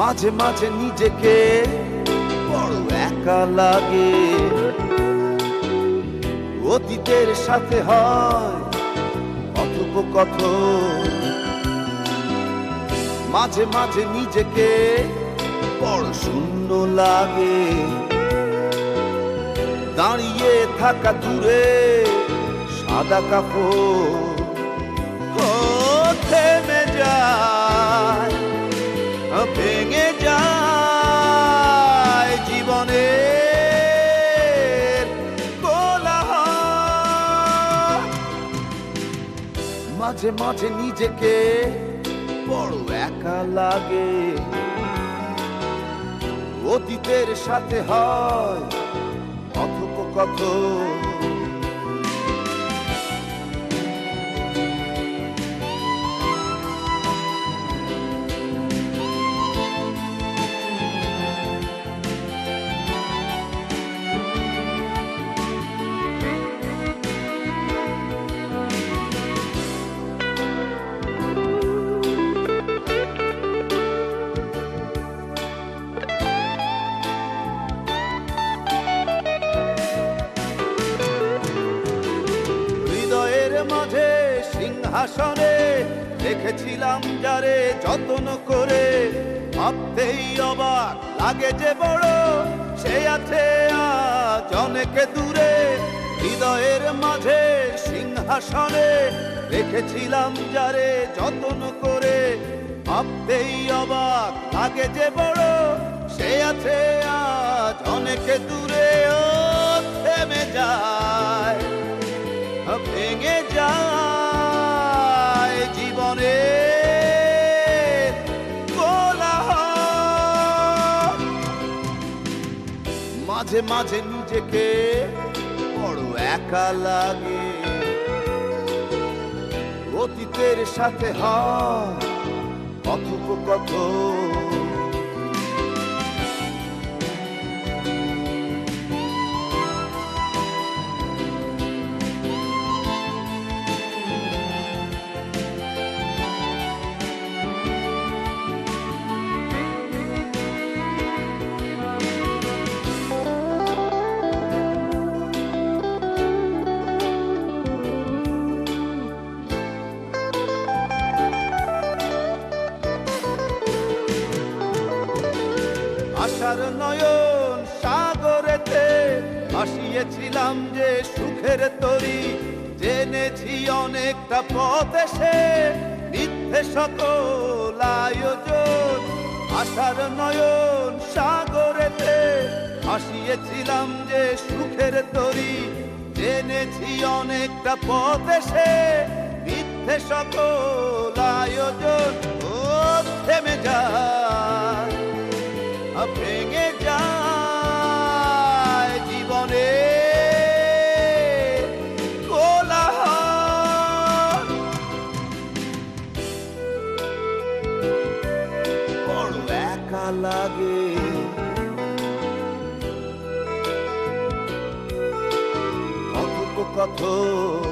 মাঝে মাঝে নিজেকে বড় একা লাগে। অতীতের সাথে হয় কথোপকথন। মাঝে মাঝে নিজেকে বড় শূন্য লাগে। দাঁড়িয়ে থাকা দূরে সাদা কাপড়। মাঝে মাঝে নিজেকে বড় একা লাগে। অতীতের সাথে হয় কথোপকথন। সিংহাসনে রেখেছিলাম যারে যত্ন করে। ভাবতেই অবাক লাগে যে বড় সে আছে আজ অনেকে দূরে। হৃদয়ের মাঝে সিংহাসনে রেখেছিলাম যারে যত্ন করে। ভাবতেই অবাক লাগে যে বড় সে আছে আজ অনেকে দূরে। থেমে যায়, ভেঙে যায়। মাঝে মাঝে নিজেকে বড় একা লাগে। অতীতের সাথে হয় কথোপকথন আশার নয়ন সাগরেতে ভাসিয়েছিলাম যে সুখের তরি। জেনেছি অনেকটা পথ এসে মিথ্যে সকল আয়োজন। আশার নয়ন সাগরেতে ভাসিয়েছিলাম যে সুখের তরি। জেনেছি অনেকটা পথ এসে মিথ্যে সকল আয়োজন থেমে যায় ভেঙে যায় জীবনে। বড় একা লাগে। কথোপকথন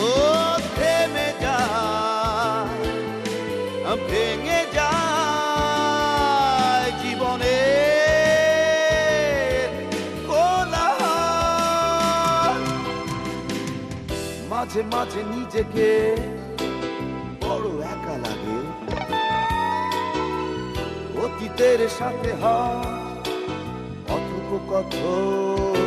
ও থেমে যায় ভেঙে যায়। মাঝে মাঝে নিজেকে বড় একা লাগে। অতীতের সাথে হয় কথোপকথন